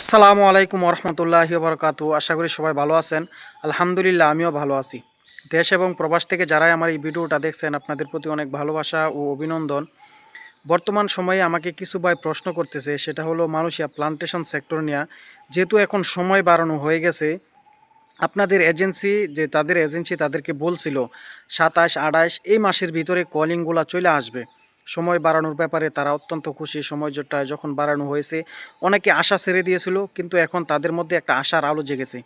আসসালামু আলাইকুম রহমতুল্লাহ বরকাত আশা করি সবাই ভালো আছেন। আলহামদুলিল্লাহ, আমিও ভালো আছি। দেশ এবং প্রবাস থেকে যারাই আমার এই ভিডিওটা দেখছেন, আপনাদের প্রতি অনেক ভালোবাসা ও অভিনন্দন। বর্তমান সময়ে আমাকে কিছু ভাই প্রশ্ন করতেছে, সেটা হলো, মালয়েশিয়া প্লান্টেশন সেক্টর নিয়ে। যেহেতু এখন সময় বাড়ানো হয়ে গেছে, আপনাদের এজেন্সি, যে তাদের এজেন্সি তাদেরকে বলছিল, সাতাশ আঠাশ এই মাসের ভিতরে কলিংগুলো চলে আসবে। সময় বাড়ানোর ব্যাপারে তারা অত্যন্ত খুশি। সময়টা যখন বাড়ানো হয়েছে, অনেকে আশা ছেড়ে দিয়েছিল, কিন্তু এখন তাদের মধ্যে একটা আশার আলো জেগেছে।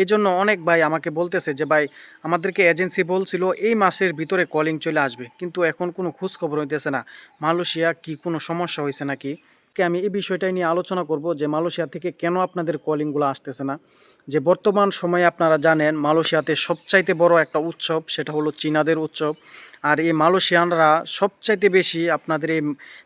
এই জন্য অনেক ভাই আমাকে বলতেছে যে, ভাই, আমাদেরকে এজেন্সি বলছিল এই মাসের ভিতরে কলিং চলে আসবে, কিন্তু এখন কোনো খোঁজখবর হইতেছে না। মালয়েশিয়া কি কোনো সমস্যা হয়েছে নাকি? আমি এই বিষয়টাই নিয়ে আলোচনা করব যে মালয়েশিয়া থেকে কেন আপনাদের কলিংগুলো আসতেছে না। যে বর্তমান সময়ে আপনারা জানেন, মালয়েশিয়াতে সবচাইতে বড় একটা উৎসব সেটা হলো চীনাদের উৎসব। আর এই মালয়েশিয়ানরা সবচাইতে বেশি আপনাদের এই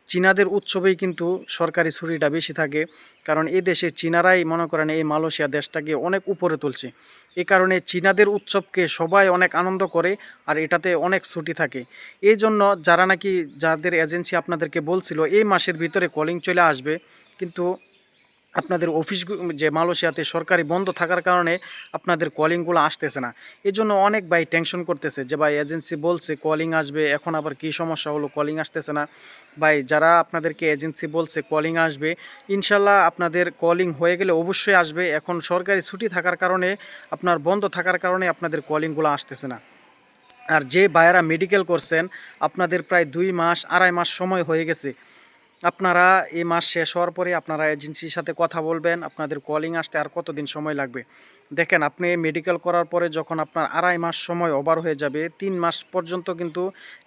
চীনাদের উৎসবেই কিন্তু সরকারি ছুটিটা বেশি থাকে। কারণ এই দেশে চীনারাই মনে করেন এই মালয়েশিয়া দেশটাকে অনেক উপরে তুলছে। এই কারণে চীনাদের উৎসবকে সবাই অনেক আনন্দ করে আর এটাতে অনেক ছুটি থাকে। এই জন্য যারা নাকি, যাদের এজেন্সি আপনাদেরকে বলছিল, এই মাসের ভিতরে কলিং চলে আসবে, কিন্তু আপনাদের অফিস যে মালয়েশিয়াতে সরকারি বন্ধ থাকার কারণে আপনাদের কলিংগুলো আসতেছে না। এই জন্য অনেক ভাই টেনশন করতেছে যে, ভাই এজেন্সি বলছে কলিং আসবে, এখন আবার কি সমস্যা হলো কলিং আসতেছে না। ভাই, যারা আপনাদেরকে এজেন্সি বলছে কলিং আসবে, ইনশাল্লাহ আপনাদের কলিং হয়ে গেলে অবশ্যই আসবে। এখন সরকারি ছুটি থাকার কারণে, আপনার বন্ধ থাকার কারণে আপনাদের কলিংগুলো আসতেছে না। আর যে বায়েরা মেডিকেল করছেন, আপনাদের প্রায় দুই মাস, আড়াই মাস সময় হয়ে গেছে। আপনারা এই মাস শেষ হওয়ার পরে আপনারা এজেন্সির সাথে কথা বলবেন, আপনাদের কলিং আসতে আর কতদিন সময় লাগবে? দেখেন, আপনি মেডিকেল করার পরে যখন আপনার আড়াই মাস সময় ওভার হয়ে যাবে, তিন মাস পর্যন্ত কিন্তু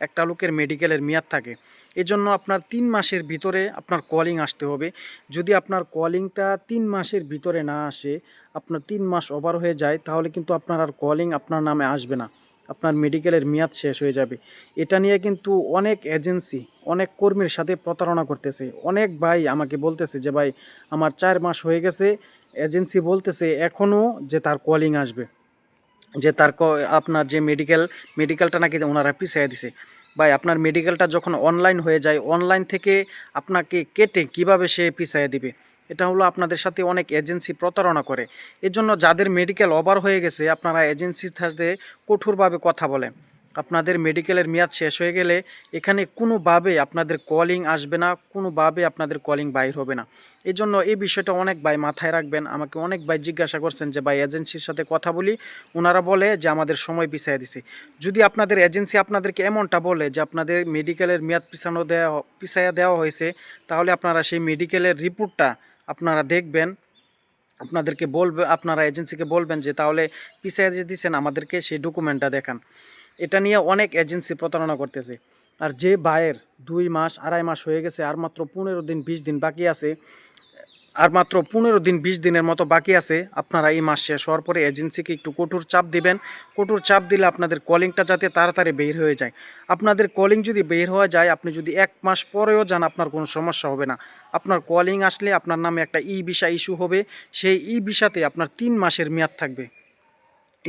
একটা লোকের মেডিকেলের মেয়াদ থাকে। এজন্য আপনার তিন মাসের ভিতরে আপনার কলিং আসতে হবে। যদি আপনার কলিংটা তিন মাসের ভিতরে না আসে, আপনার তিন মাস ওভার হয়ে যায়, তাহলে কিন্তু আপনার আর কলিং আপনার নামে আসবে না। আপনার মেডিকেলের মেয়াদ শেষ হয়ে যাবে। এটা নিয়ে কিন্তু অনেক এজেন্সি, অনেক কর্মীর সাথে প্রতারণা করতেছে। অনেক ভাই আমাকে বলতেছে যে, ভাই, আমার চার মাস হয়ে গেছে। এজেন্সি বলতেছে এখনও যে, তার কলিং আসবে। যে, তার আপনার যে মেডিকেল, মেডিকেলটা নাকি ওনারা পিছিয়ে দিছে। ভাই, আপনার মেডিকেলটা যখন অনলাইন হয়ে যায়, অনলাইন থেকে আপনাকে কেটে কীভাবে সে পিছিয়ে দিবে? এটা হলো আপনাদের সাথে অনেক এজেন্সি প্রতারণা করে। এজন্য যাদের মেডিকেল ওভার হয়ে গেছে, আপনারা এজেন্সির সাথে কঠোরভাবে কথা বলেন। আপনাদের মেডিকেলের মেয়াদ শেষ হয়ে গেলে এখানে কোনোভাবে আপনাদের কলিং আসবে না, কোনোভাবে আপনাদের কলিং বাইর হবে না। এই জন্য এই বিষয়টা অনেক ভাই মাথায় রাখবেন। আমাকে অনেক ভাই জিজ্ঞাসা করছেন যে, ভাই এজেন্সির সাথে কথা বলি? ওনারা বলে যে, আমাদের সময় পিছিয়ে দিছে। যদি আপনাদের এজেন্সি আপনাদেরকে এমনটা বলে যে, আপনাদের মেডিকেলের মেয়াদ পিছানো দেওয়া পিছাইয়া দেওয়া হয়েছে, তাহলে আপনারা সেই মেডিকেলের রিপোর্টটা আপনারা দেখবেন, আপনাদেরকে বলবে, আপনারা এজেন্সিকে বলবেন যে, তাহলে পিছিয়ে যে দিচ্ছেন আমাদেরকে সেই ডকুমেন্টটা দেখান। এটা নিয়ে অনেক এজেন্সি প্রতারণা করতেছে। আর যে বায়ের দুই মাস, আড়াই মাস হয়ে গেছে, আর মাত্র পনেরো দিন, বিশ দিন বাকি আছে আর মাত্র পনেরো দিন, বিশ দিনের মতো বাকি আছে। আপনারা এই মাস শেষ হওয়ার পরে এজেন্সিকে একটু কঠোর চাপ দিবেন। কঠোর চাপ দিলে আপনাদের কলিংটা যাতে তাড়াতাড়ি বের হয়ে যায়। আপনাদের কলিং যদি বের হওয়া যায়, আপনি যদি এক মাস পরেও যান, আপনার কোনো সমস্যা হবে না। আপনার কলিং আসলে আপনার নামে একটা ই ভিসা ইস্যু হবে। সেই ই ভিসাতে আপনার তিন মাসের মেয়াদ থাকবে।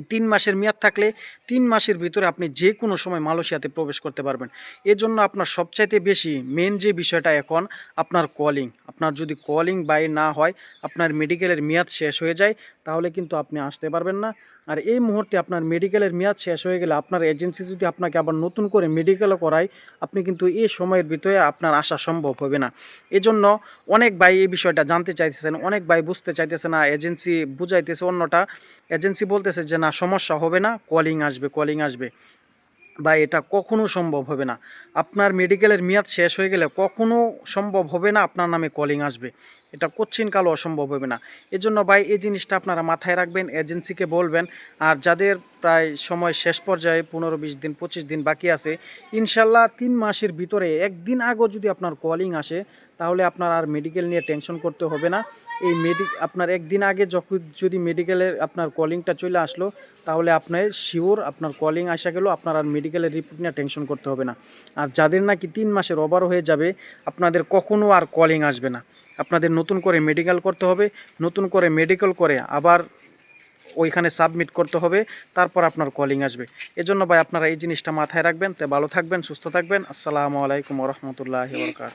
এই তিন মাসের মেয়াদ থাকলে তিন মাসের ভিতরে আপনি যে কোনো সময় মালয়েশিয়াতে প্রবেশ করতে পারবেন। এজন্য আপনার সবচাইতে বেশি মেন যে বিষয়টা এখন, আপনার কলিং আপনার যদি কলিং বাই না হয়, আপনার মেডিকেলের মেয়াদ শেষ হয়ে যায় তাহলে কিন্তু আপনি আসতে পারবেন না। আর এই মুহূর্তে আপনার মেডিকেলের মেয়াদ শেষ হয়ে গেলে আপনার এজেন্সি যদি আপনাকে আবার নতুন করে মেডিকেলও করায়, আপনি কিন্তু এই সময়ের ভিতরে আপনার আসা সম্ভব হবে না। এজন্য অনেক ভাই এই বিষয়টা জানতে চাইতেছেন, অনেক ভাই বুঝতে চাইতেছে না এজেন্সি বুঝাইতেছে অন্যটা। এজেন্সি বলতেছে যে, না, সমস্যা হবে না কলিং আসবে কলিং আসবে। বা এটা কখনো সম্ভব হবে না। আপনার মেডিকেলের মেয়াদ শেষ হয়ে গেলে কখনো সম্ভব হবে না আপনার নামে কলিং আসবে। এটা কোচ্ছিন কালো অসম্ভব হবে না। এজন্য ভাই, এই জিনিসটা আপনারা মাথায় রাখবেন এজেন্সিকে বলবেন। আর যাদের প্রায় সময় শেষ পর্যায়ে পনেরো, বিশ দিন, পঁচিশ দিন বাকি আছে, ইনশাল্লাহ তিন মাসের ভিতরে একদিন আগেও যদি আপনার কলিং আসে তাহলে আপনার আর মেডিকেল নিয়ে টেনশন করতে হবে না। এই মেডি আপনার একদিন আগে যখন যদি মেডিকেলের আপনার কলিংটা চলে আসলো, তাহলে আপনার শিওর আপনার কলিং আসা গেল, আপনার আর মেডিকেলের রিপোর্ট নিয়ে টেনশন করতে হবে না। আর যাদের নাকি তিন মাসের ওভার হয়ে যাবে, আপনাদের কখনও আর কলিং আসবে না। আপনাদের নতুন করে মেডিকেল করতে হবে, নতুন করে মেডিকেল করে আবার ওইখানে সাবমিট করতে হবে, তারপর আপনার কলিং আসবে। এজন্য ভাই, আপনারা এই জিনিসটা মাথায় রাখবেন, তো ভালো থাকবেন, সুস্থ থাকবেন। আসসালামু আলাইকুম রহমতুল্লাহ বরকাত